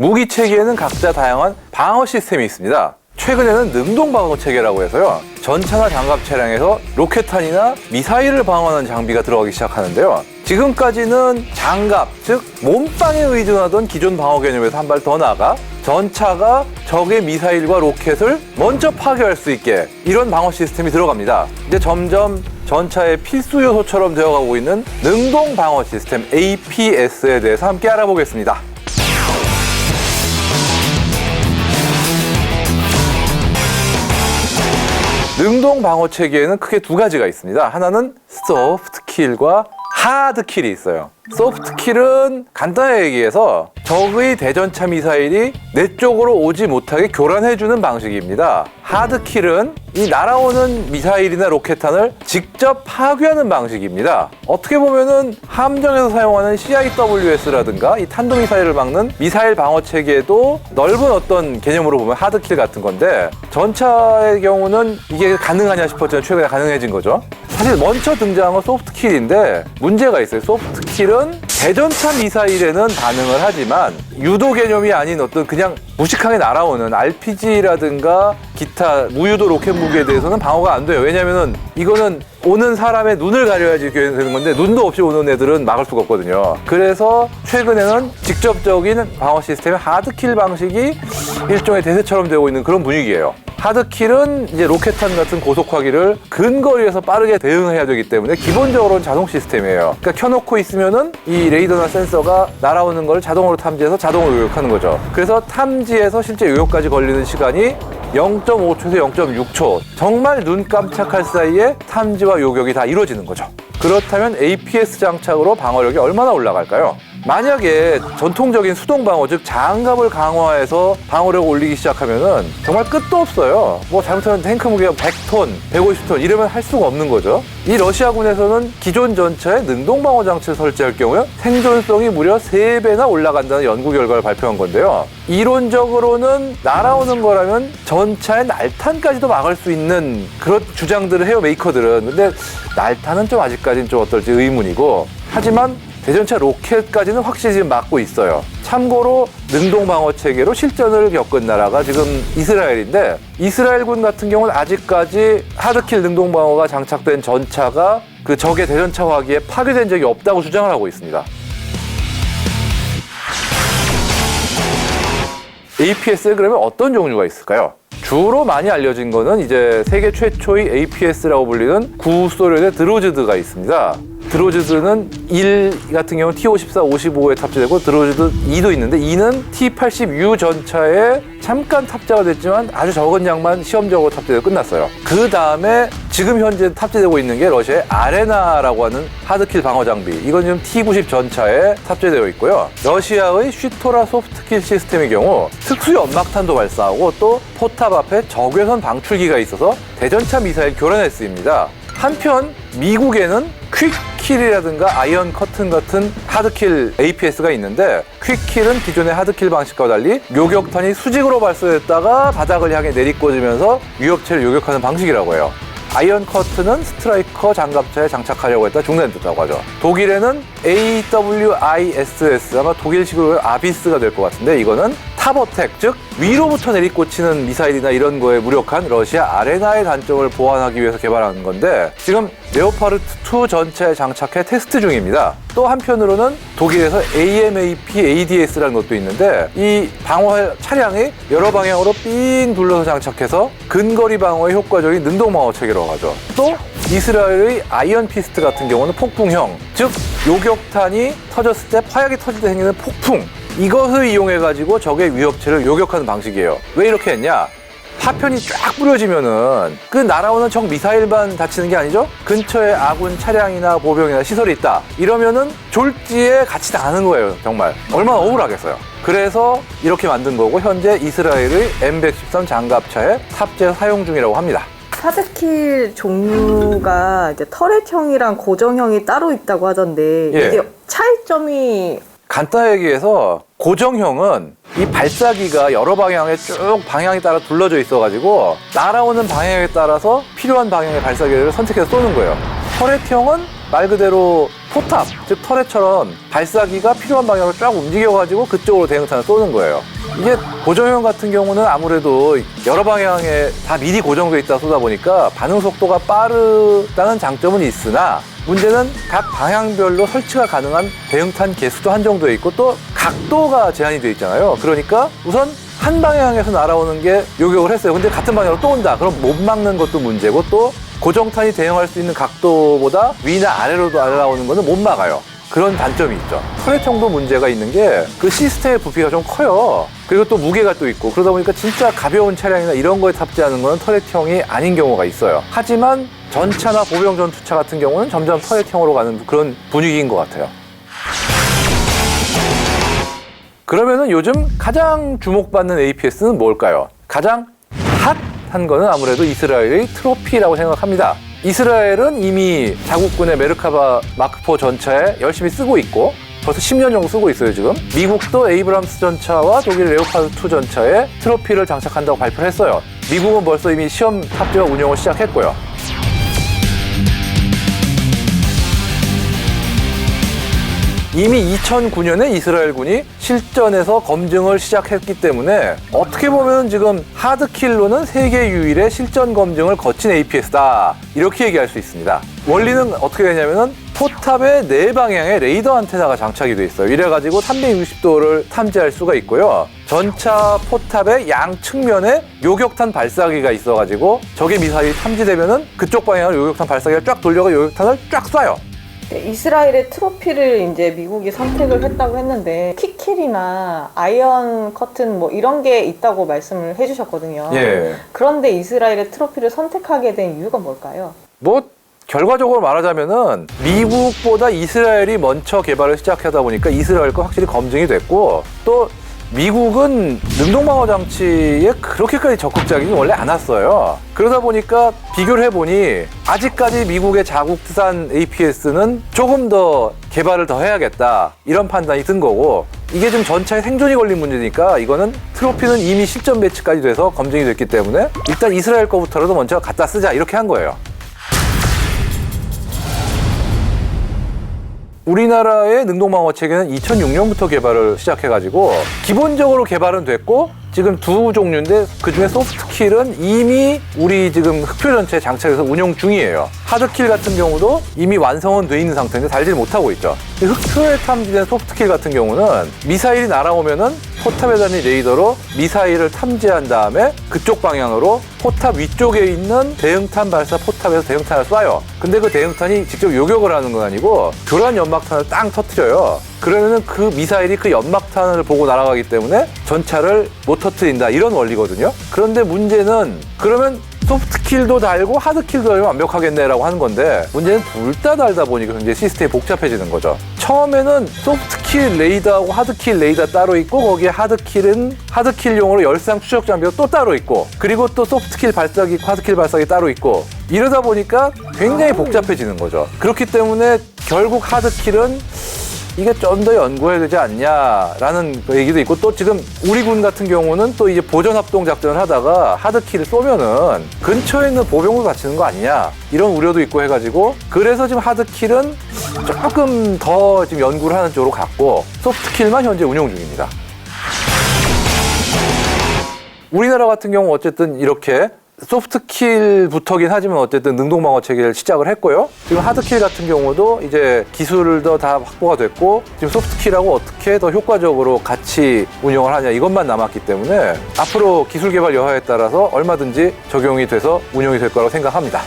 무기 체계에는 각자 다양한 방어 시스템이 있습니다. 최근에는 능동 방어 체계라고 해서요. 전차나 장갑 차량에서 로켓탄이나 미사일을 방어하는 장비가 들어가기 시작하는데요. 지금까지는 장갑, 즉 몸빵에 의존하던 기존 방어 개념에서 한 발 더 나아가 전차가 적의 미사일과 로켓을 먼저 파괴할 수 있게 이런 방어 시스템이 들어갑니다. 이제 점점 전차의 필수 요소처럼 되어가고 있는 능동 방어 시스템 APS에 대해서 함께 알아보겠습니다. 능동 방어 체계에는 크게 두 가지가 있습니다. 하나는 소프트 킬과 하드 킬이 있어요. 소프트 킬은 간단하게 얘기해서 적의 대전차 미사일이 내 쪽으로 오지 못하게 교란해주는 방식입니다. 하드 킬은 이 날아오는 미사일이나 로켓탄을 직접 파괴하는 방식입니다. 어떻게 보면은 함정에서 사용하는 CIWS라든가 이 탄도미사일을 막는 미사일 방어 체계도 넓은 어떤 개념으로 보면 하드킬 같은 건데 전차의 경우는 이게 가능하냐 싶었지만 최근에 가능해진 거죠. 사실 먼저 등장한 건 소프트킬인데 문제가 있어요. 소프트킬은 대전차 미사일에는 반응을 하지만 유도 개념이 아닌 어떤 그냥 무식하게 날아오는 RPG라든가 기타 무유도 로켓 무기에 대해서는 방어가 안 돼요. 왜냐면은 이거는 오는 사람의 눈을 가려야지 되는 건데 눈도 없이 오는 애들은 막을 수가 없거든요. 그래서 최근에는 직접적인 방어 시스템의 하드킬 방식이 일종의 대세처럼 되고 있는 그런 분위기예요. 하드킬은 이제 로켓탄 같은 고속화기를 근거리에서 빠르게 대응해야 되기 때문에 기본적으로는 자동 시스템이에요. 그러니까 켜놓고 있으면은 이 레이더나 센서가 날아오는 걸 자동으로 탐지해서 자동으로 요격하는 거죠. 그래서 탐지에서 실제 요격까지 걸리는 시간이 0.5초에서 0.6초. 정말 눈 깜짝할 사이에 탐지와 요격이 다 이루어지는 거죠. 그렇다면 APS 장착으로 방어력이 얼마나 올라갈까요? 만약에 전통적인 수동 방어, 즉 장갑을 강화해서 방어력을 올리기 시작하면은 정말 끝도 없어요. 뭐 잘못하면 탱크 무게가 100톤, 150톤 이러면 할 수가 없는 거죠. 이 러시아군에서는 기존 전차에 능동 방어 장치를 설치할 경우에 생존성이 무려 3배나 올라간다는 연구 결과를 발표한 건데요. 이론적으로는 날아오는 거라면 전차의 날탄까지도 막을 수 있는 그런 주장들을 해요 메이커들은. 근데 날탄은 좀 아직까지는 좀 어떨지 의문이고 하지만 대전차 로켓까지는 확실히 지금 막고 있어요. 참고로 능동 방어 체계로 실전을 겪은 나라가 지금 이스라엘인데 이스라엘군 같은 경우는 아직까지 하드킬 능동 방어가 장착된 전차가 그 적의 대전차 화기에 파괴된 적이 없다고 주장을 하고 있습니다. APS에 그러면 어떤 종류가 있을까요? 주로 많이 알려진 거는 이제 세계 최초의 APS라고 불리는 구소련의 드로즈드가 있습니다. 드로즈드는 1 같은 경우는 T-54, 55에 탑재되고 드로즈드 2도 있는데 2는 T-80U 전차에 잠깐 탑재가 됐지만 아주 적은 양만 시험적으로 탑재되고 끝났어요. 그 다음에 지금 현재 탑재되고 있는 게 러시아의 아레나라고 하는 하드킬 방어 장비. 이건 지금 T-90 전차에 탑재되어 있고요. 러시아의 슈토라 소프트킬 시스템의 경우 특수 연막탄도 발사하고 또 포탑 앞에 적외선 방출기가 있어서 대전차 미사일 교란에 쓰입니다. 한편 미국에는 퀵 킬이라든가 아이언 커튼 같은 하드킬 APS가 있는데 퀵킬은 기존의 하드킬 방식과 달리 요격탄이 수직으로 발사됐다가 바닥을 향해 내리꽂으면서 위협체를 요격하는 방식이라고 해요. 아이언 커트는 스트라이커 장갑차에 장착하려고 했다 중단됐다고 하죠. 독일에는 AWISS 아마 독일식으로 아비스가 될 것 같은데 이거는 탑어택 즉 위로부터 내리꽂히는 미사일이나 이런 거에 무력한 러시아 아레나의 단점을 보완하기 위해서 개발한 건데 지금 레오파르트 2 전차에 장착해 테스트 중입니다. 또 한편으로는 독일에서 AMAP ADS라는 것도 있는데 이 방어 차량이 여러 방향으로 삥 둘러서 장착해서 근거리 방어에 효과적인 능동 방어 체계로 하죠. 또 이스라엘의 아이언 피스트 같은 경우는 폭풍형, 즉 요격탄이 터졌을 때 화약이 터질 때 생기는 폭풍 이것을 이용해 가지고 적의 위협체를 요격하는 방식이에요. 왜 이렇게 했냐? 파편이 쫙 뿌려지면은 그 날아오는 적 미사일만 다치는 게 아니죠? 근처에 아군 차량이나 보병이나 시설이 있다. 이러면은 졸지에 같이 나는 거예요, 정말. 얼마나 억울하겠어요. 그래서 이렇게 만든 거고 현재 이스라엘의 M113 장갑차에 탑재 사용 중이라고 합니다. 하드킬 종류가 이제 터렛형이랑 고정형이 따로 있다고 하던데 예. 이게 차이점이 간단하게 얘기해서 고정형은 이 발사기가 여러 방향에 쭉 방향에 따라 둘러져 있어가지고 날아오는 방향에 따라서 필요한 방향의 발사기를 선택해서 쏘는 거예요. 터렛형은 말 그대로 포탑, 즉 터렛처럼 발사기가 필요한 방향으로 쫙 움직여가지고 그쪽으로 대응탄을 쏘는 거예요. 이게 고정형 같은 경우는 아무래도 여러 방향에 다 미리 고정돼 있다 쏘다 보니까 반응 속도가 빠르다는 장점은 있으나 문제는 각 방향별로 설치가 가능한 대응탄 개수도 한정돼 있고 또 각도가 제한이 돼 있잖아요. 그러니까 우선 한 방향에서 날아오는 게 요격을 했어요. 근데 같은 방향으로 또 온다. 그럼 못 막는 것도 문제고 또 고정탄이 대응할 수 있는 각도보다 위나 아래로도 날아오는 거는 못 막아요. 그런 단점이 있죠. 터렛형도 문제가 있는 게 그 시스템의 부피가 좀 커요. 그리고 또 무게가 또 있고 그러다 보니까 진짜 가벼운 차량이나 이런 거에 탑재하는 거는 터렛형이 아닌 경우가 있어요. 하지만 전차나 보병 전투차 같은 경우는 점점 터렛형으로 가는 그런 분위기인 것 같아요. 그러면은 요즘 가장 주목받는 APS는 뭘까요? 가장 핫한 거는 아무래도 이스라엘의 트로피라고 생각합니다. 이스라엘은 이미 자국군의 메르카바 마크4 전차에 열심히 쓰고 있고 벌써 10년 정도 쓰고 있어요 지금. 미국도 에이브람스 전차와 독일 레오파드2 전차에 트로피를 장착한다고 발표를 했어요. 미국은 벌써 이미 시험 탑재와 운영을 시작했고요 이미 2009년에 이스라엘군이 실전에서 검증을 시작했기 때문에 어떻게 보면 지금 하드킬로는 세계 유일의 실전 검증을 거친 APS다 이렇게 얘기할 수 있습니다. 원리는 어떻게 되냐면은 포탑의 네 방향에 레이더 안테나가 장착이 돼 있어요. 이래가지고 360도를 탐지할 수가 있고요. 전차 포탑의 양 측면에 요격탄 발사기가 있어가지고 적의 미사일이 탐지되면은 그쪽 방향으로 요격탄 발사기가 쫙 돌려가 요격탄을 쫙 쏴요. 네, 이스라엘의 트로피를 이제 미국이 선택을 했다고 했는데 키킬이나 아이언 커튼 뭐 이런 게 있다고 말씀을 해주셨거든요. 예. 그런데 이스라엘의 트로피를 선택하게 된 이유가 뭘까요? 뭐 결과적으로 말하자면은 미국보다 이스라엘이 먼저 개발을 시작하다 보니까 이스라엘 거 확실히 검증이 됐고 또 미국은 능동방어 장치에 그렇게까지 적극적이지 원래 않았어요. 그러다 보니까 비교를 해보니 아직까지 미국의 자국산 APS는 조금 더 개발을 더 해야겠다 이런 판단이 든 거고 이게 좀 전차에 생존이 걸린 문제니까 이거는 트로피는 이미 실전 배치까지 돼서 검증이 됐기 때문에 일단 이스라엘 거부터라도 먼저 갖다 쓰자 이렇게 한 거예요. 우리나라의 능동방어 체계는 2006년부터 개발을 시작해가지고 기본적으로 개발은 됐고 지금 두 종류인데 그중에 소프트킬은 이미 우리 지금 흑표 전체에 장착해서 운영 중이에요. 하드킬 같은 경우도 이미 완성은 돼 있는 상태인데 달질 못하고 있죠. 이 흑표에 탐지된 소프트킬 같은 경우는 미사일이 날아오면은 포탑에 달린 레이더로 미사일을 탐지한 다음에 그쪽 방향으로 포탑 위쪽에 있는 대응탄 발사 포탑에서 대응탄을 쏴요. 근데 그 대응탄이 직접 요격을 하는 건 아니고 교란 연막탄을 땅 터트려요. 그러면은 그 미사일이 그 연막탄을 보고 날아가기 때문에 전차를 못 터트린다 이런 원리거든요. 그런데 문제는 그러면 소프트킬도 달고 하드킬도 달면 완벽하겠네라고 하는 건데 문제는 둘 다 달다 보니까 굉장히 시스템이 복잡해지는 거죠. 처음에는 소프트킬 레이더하고 하드킬 레이더 따로 있고 거기에 하드킬은 하드킬용으로 열상 추적 장비가 또 따로 있고 그리고 또 소프트킬 발사기, 하드킬 발사기 따로 있고 이러다 보니까 굉장히 복잡해지는 거죠. 그렇기 때문에 결국 하드킬은 이게 좀 더 연구해야 되지 않냐라는 그 얘기도 있고 또 지금 우리 군 같은 경우는 또 이제 보전 합동 작전을 하다가 하드키를 쏘면은 근처에 있는 보병도 다치는 거 아니냐 이런 우려도 있고 해가지고 그래서 지금 하드킬은 조금 더 지금 연구를 하는 쪽으로 갔고 소프트킬만 현재 운영 중입니다. 우리나라 같은 경우 어쨌든 이렇게 소프트킬부터긴 하지만 어쨌든 능동방어 체계를 시작을 했고요. 지금 하드킬 같은 경우도 이제 기술도 다 확보가 됐고 지금 소프트킬하고 어떻게 더 효과적으로 같이 운영을 하냐 이것만 남았기 때문에 앞으로 기술 개발 여하에 따라서 얼마든지 적용이 돼서 운영이 될 거라고 생각합니다.